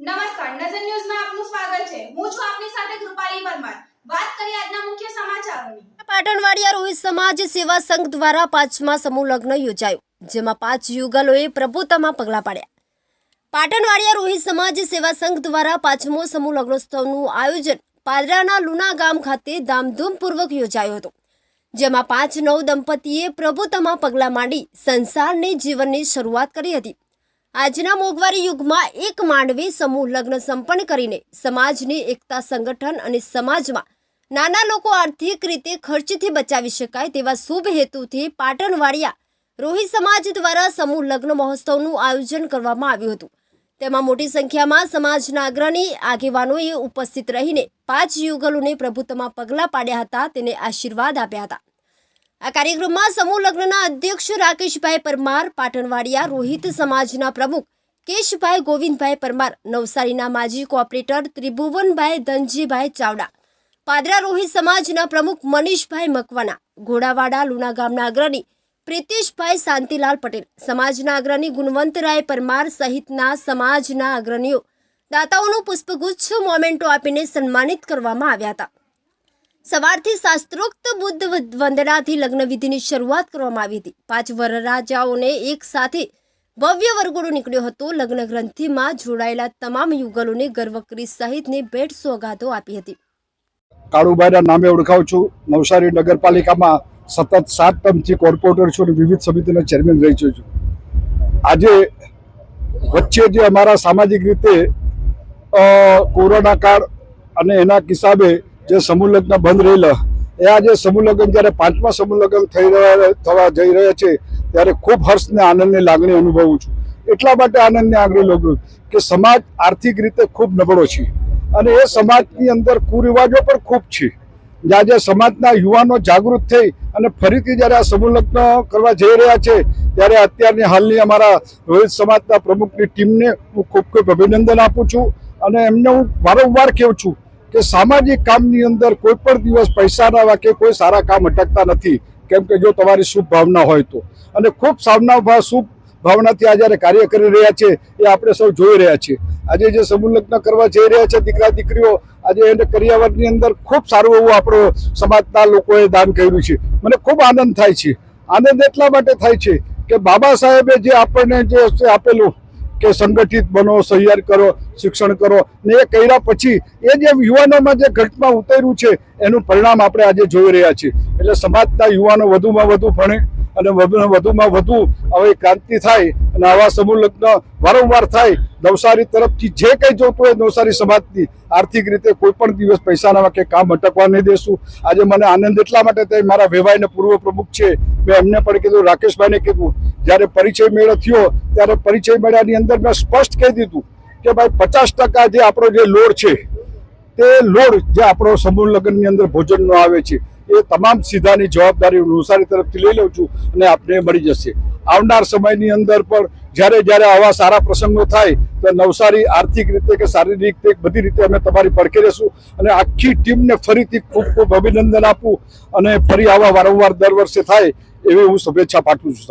નમસ્કાર, નજર ન્યૂઝમાં આપનું સ્વાગત છે. હું છું આપની સાથે કૃપાલી પરમાર. વાત કરીએ આજના મુખ્ય સમાચારોની. પાટણવાડિયા રોહિત સમાજ સેવા સંઘ દ્વારા પાંચમા સમૂહ લગ્ન યોજાયું, જેમાં પાંચ યુગલોએ પ્રભુતામાં પગલાં પાડ્યા. પાટણવાડિયા રોહિત સમાજ સેવા સંઘ દ્વારા પાંચમો સમૂહ લગ્નોત્સવનું આયોજન પાદરાના લુના ગામ ખાતે ધામધૂમપૂર્વક યોજાયું હતું, જેમાં પાંચ નવ દંપતીએ પ્રભુતામાં પગલાં માંડી સંસારની જીવનની શરૂઆત કરી હતી. આજના મોંઘવારી યુગમાં એક માંડવી સમૂહ લગ્ન સંપન્ન કરીને સમાજની એકતા સંગઠન અને સમાજમાં નાના લોકો આર્થિક રીતે ખર્ચથી બચાવી શકાય તેવા શુભ હેતુથી પાટણવાડિયા રોહિત સમાજ દ્વારા સમૂહ લગ્ન મહોત્સવનું આયોજન કરવામાં આવ્યું હતું. તેમાં મોટી સંખ્યામાં સમાજના અગ્રણી આગેવાનોએ ઉપસ્થિત રહીને પાંચ યુગલોને પ્રભુત્વમાં પગલાં પાડ્યા હતા, તેને આશીર્વાદ આપ્યા હતા. આ કાર્યક્રમમાં સમૂહ લગ્નના અધ્યક્ષ રાકેશભાઈ પરમાર, પાટણવાડિયા રોહિત સમાજના પ્રમુખ કેશભાઈ ગોવિંદભાઈ પરમાર, નવસારીના માજી કોઓપરેટર ત્રિભુવનભાઈ ધનજીભાઈ ચાવડા, પાદરા રોહિત સમાજના પ્રમુખ મનીષભાઈ મકવાના ઘોડાવાડા લુણા ગામના અગ્રણી પ્રિતિશભાઈ શાંતિલાલ પટેલ, સમાજના અગ્રણી ગુણવંતરાય પરમાર સહિતના સમાજના અગ્રણીઓ. દાતાઓનું પુષ્પગુચ્છ, મોમેન્ટો આપીને સન્માનિત કરવામાં આવ્યા હતા. સવારથી શાસ્ત્રોક્ત બુદ્ધ વદ- વંદનાથી લગ્ન વિધિની શરૂઆત કરવામાં આવી હતી. પાંચ વરરાજાઓને એક સાથે ભવ્ય વરઘોડો નીકળ્યો હતો. લગ્ન ગ્રંથિમાં જોડાયેલા તમામ યુગલોને ગર્વકરી સહિતની ભેટ સોગાદો આપી હતી. કાળુભાઈના નામે ઓળખાવું છું. નવસારી નગરપાલિકામાં સતત સાત ટર્મથી કોર્પોરેટર છું અને વિવિધ સમિતિના ચેરમેન રહી છું. આજે વચ્ચે જે અમારા સામાજિક રીતે કોરોના કાળ અને એના કિસાબે જે સમૂહ લગ્ન બંધ રહેલા, એ આજે સમૂહ લગ્ન જ્યારે પાંચમા સમૂહ લગ્ન થઈ રહ્યા થવા જઈ રહ્યા છે, ત્યારે ખૂબ હર્ષ ને આનંદની લાગણી અનુભવું છું. એટલા માટે આનંદને આગળ લાગુ કે સમાજ આર્થિક રીતે ખૂબ નબળો છે અને એ સમાજની અંદર કુરિવાજો પણ ખૂબ છે. જે આજે સમાજના યુવાનો જાગૃત થઈ અને ફરીથી જ્યારે આ સમૂહ લગ્ન કરવા જઈ રહ્યા છે, ત્યારે અત્યારની હાલની અમારા રોહિત સમાજના પ્રમુખની ટીમને હું ખૂબ ખૂબ અભિનંદન આપું છું અને એમને હું વારંવાર કહું છું કે સામાજિક કામની અંદર કોઈ પણ દિવસ પૈસાના વાકે કોઈ સારા કામ અટકતા નથી. કેમ કે જો તમારી શુભ ભાવના હોય તો. અને ખૂબ સામના શુભ ભાવનાથી આ જ્યારે કાર્ય કરી રહ્યા છે, એ આપણે સૌ જોઈ રહ્યા છીએ. આજે જે સમૂહલગ્ન કરવા જઈ રહ્યા છે દીકરા દીકરીઓ, આજે એને કરિયાવરની અંદર ખૂબ સારું એવું આપણો સમાજના લોકોએ દાન કર્યું છે. મને ખૂબ આનંદ થાય છે. આનંદ એટલા માટે થાય છે કે બાબા સાહેબે જે આપણને જે આપેલું કે સંગઠિત બનો, સહિયાર કરો, શિક્ષણ કરો ને એ કર્યા પછી એ જે યુવાનોમાં જે ઘટમાં ઉતર્યું છે, એનું પરિણામ આપણે આજે જોઈ રહ્યા છીએ. એટલે સમાજના યુવાનો વધુમાં વધુ ભણે અને વધુ- વધુમાં વધુ હવે ક્રાંતિ થાય અને આવા સમૂહ લગ્ન વારંવાર થાય. નવસારી તરફથી જે કંઈ જોતું હોય નવસારી સમાજની આર્થિક રીતે કોઈ પણ દિવસ પૈસાના કે કામ અટકવા નહીં દેશું. આજે મને આનંદ એટલા માટે થાય, મારા વેવાઈને પૂર્વ પ્રમુખ છે. મેં એમને પણ કીધું, રાકેશભાઈને કીધું, જ્યારે પરિચય મેળો થયો, ત્યારે પરિચય મેળાની અંદર મેં સ્પષ્ટ કહી દીધું કે ભાઈ પચાસ ટકા જે આપણો જે લોડ છે તે લોડ જે આપણો સમૂહ લગ્નની અંદર ભોજનનો આવે છે, એ તમામ સીધાની જવાબદારી હું નવસારી તરફથી લઈ લઉં છું અને આપને મળી જશે. આવનાર સમયની અંદર પણ જ્યારે જ્યારે આવા સારા પ્રસંગો થાય, તો નવસારી આર્થિક રીતે કે શારીરિક રીતે બધી રીતે અમે તમારી પડખે રહેશું અને આખી ટીમને ફરીથી ખૂબ ખૂબ અભિનંદન આપું અને ફરી આવા વારંવાર દર વર્ષે થાય એવી હું શુભેચ્છા પાઠવું છું.